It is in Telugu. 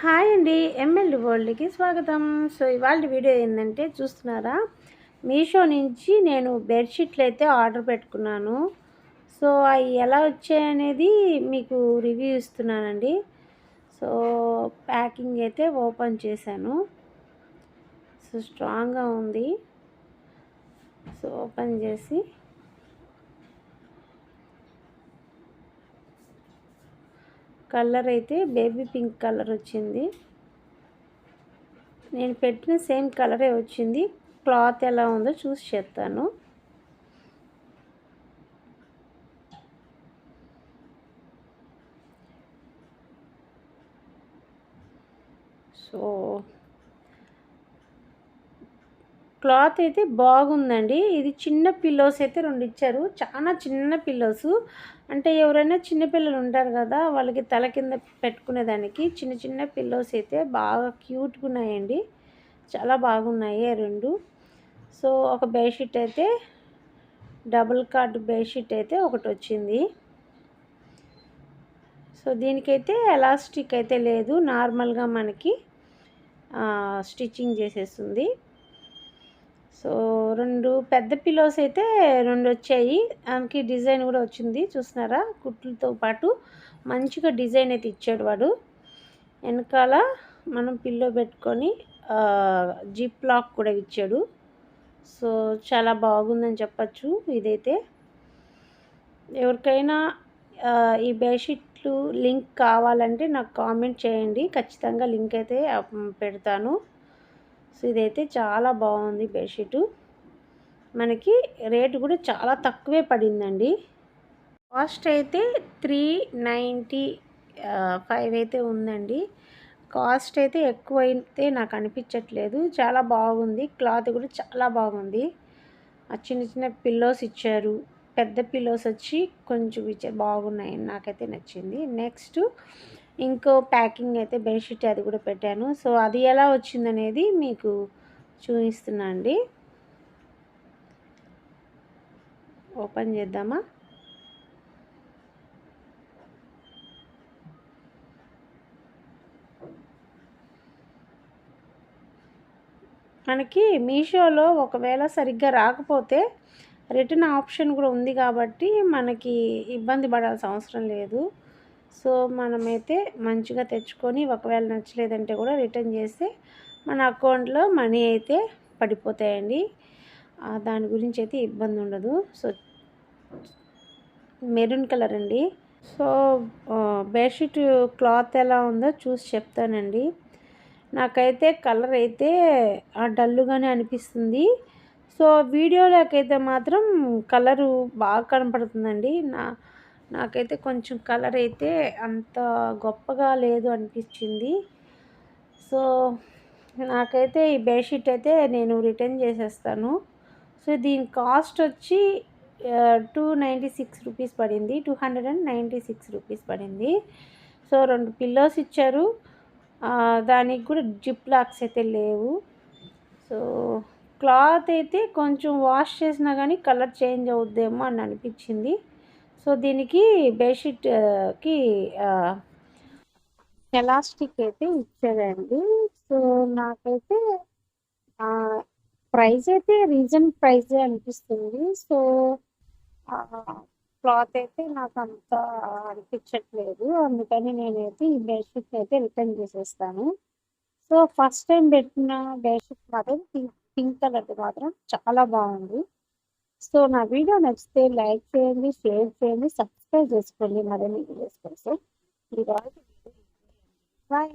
హాయ్ అండి ఎంఎల్డి వరల్డ్కి స్వాగతం. సో ఇవాళ వీడియో ఏంటంటే చూస్తున్నారా? మీషో నుంచి నేను బెడ్షీట్లు అయితే ఆర్డర్ పెట్టుకున్నాను. సో అవి ఎలా వచ్చాయనేది మీకు రివ్యూ ఇస్తున్నానండి. సో ప్యాకింగ్ అయితే ఓపెన్ చేశాను. సో స్ట్రాంగ్గా ఉంది. సో ఓపెన్ చేసి కలర్ అయితే బేబీ పింక్ కలర్ వచ్చింది. నేను పెట్టిన సేమ్ కలరే వచ్చింది. క్లాత్ ఎలా ఉందో చూసి చెప్తాను. సో క్లాత్ అయితే బాగుందండి. ఇది చిన్న పిల్లోస్ అయితే రెండు ఇచ్చారు. చాలా చిన్న పిల్లోస్ అంటే ఎవరైనా చిన్నపిల్లలు ఉంటారు కదా వాళ్ళకి తల కింద పెట్టుకునేదానికి చిన్న చిన్న పిల్లోస్ అయితే బాగా క్యూట్గా ఉన్నాయండి. చాలా బాగున్నాయి రెండు. సో ఒక బెడ్షీట్ అయితే డబుల్ కార్డ్ బెడ్షీట్ అయితే ఒకటి వచ్చింది. సో దీనికైతే ఎలాస్టిక్ అయితే లేదు. నార్మల్గా మనకి స్టిచ్చింగ్ చేసేస్తుంది. సో రెండు పెద్ద పిలోస్ అయితే రెండు వచ్చాయి దానికి డిజైన్ కూడా వచ్చింది చూస్తున్నారా కుట్లతో పాటు మంచిగా డిజైన్ అయితే ఇచ్చాడు వాడు. వెనకాల మనం పిల్లో పెట్టుకొని జిప్ లాక్ కూడా ఇచ్చాడు. సో చాలా బాగుందని చెప్పచ్చు ఇదైతే. ఎవరికైనా ఈ బెడ్షీట్లు లింక్ కావాలంటే నాకు కామెంట్ చేయండి. ఖచ్చితంగా లింక్ అయితే పెడతాను. సో ఇదైతే చాలా బాగుంది బెడ్షీటు. మనకి రేటు కూడా చాలా తక్కువే పడిందండి. కాస్ట్ అయితే త్రీ నైంటీ ఫైవ్ అయితే ఉందండి. కాస్ట్ అయితే ఎక్కువ అయితే నాకు అనిపించట్లేదు. చాలా బాగుంది. క్లాత్ కూడా చాలా బాగుంది. ఆ చిన్న చిన్న పిల్లోస్ ఇచ్చారు. పెద్ద పిల్లోస్ వచ్చి కొంచెం ఇచ్చారు. బాగున్నాయి నాకైతే నచ్చింది. నెక్స్ట్ ఇంకో ప్యాకింగ్ అయితే బెడ్షీట్ అది కూడా పెట్టాను. సో అది ఎలా వచ్చిందనేది మీకు చూపిస్తున్నా అండి. ఓపెన్ చేద్దామా? మనకి మీషోలో ఒకవేళ సరిగ్గా రాకపోతే రిటర్న్ ఆప్షన్ కూడా ఉంది కాబట్టి మనకి ఇబ్బంది పడాల్సిన అవసరం లేదు. సో మనమైతే మంచిగా తెచ్చుకొని ఒకవేళ నచ్చలేదంటే కూడా రిటర్న్ చేస్తే మన అకౌంట్లో మనీ అయితే పడిపోతాయండి. దాని గురించి అయితే ఇబ్బంది ఉండదు. సో మెరూన్ కలర్ అండి. సో బెడ్షీట్ క్లాత్ ఎలా ఉందో చూసి చెప్తానండి. నాకైతే కలర్ అయితే డల్లుగానే అనిపిస్తుంది. సో వీడియోలోకైతే మాత్రం కలరు బాగా కనపడుతుందండి. నా నాకైతే కొంచెం కలర్ అయితే అంత గొప్పగా లేదు అనిపించింది. సో నాకైతే ఈ బెడ్షీట్ అయితే నేను రిటర్న్ చేసేస్తాను. సో దీని కాస్ట్ వచ్చి టూ నైంటీ సిక్స్ రూపీస్ పడింది. Two hundred and ninety six rupees పడింది. సో రెండు పిల్లోస్ ఇచ్చారు. దానికి కూడా జిప్ లాక్స్ అయితే లేవు. సో క్లాత్ అయితే కొంచెం వాష్ చేసినా కానీ కలర్ చేంజ్ అవుద్దేమో అని అనిపించింది. సో దీనికి బెడ్షీట్కి ఎలాస్టిక్ అయితే ఇచ్చేదండి సో నాకైతే ప్రైస్ అయితే రీజన్ ప్రైజే అనిపిస్తుంది. సో క్లాత్ అయితే నాకు అంత అనిపించట్లేదు. అందుకని నేనైతే ఈ బెడ్షీట్ అయితే రిటర్న్ చేసేస్తాను. సో ఫస్ట్ టైం పెట్టిన బెడ్షీట్ మాత్రం పింక్ పింక్ కలర్ మాత్రం చాలా బాగుంది. సో నా వీడియో నచ్చితే లైక్ చేయండి షేర్ చేయండి సబ్స్క్రైబ్ చేసుకోండి మరిన్ని వీడియోస్ కోసం. బాయ్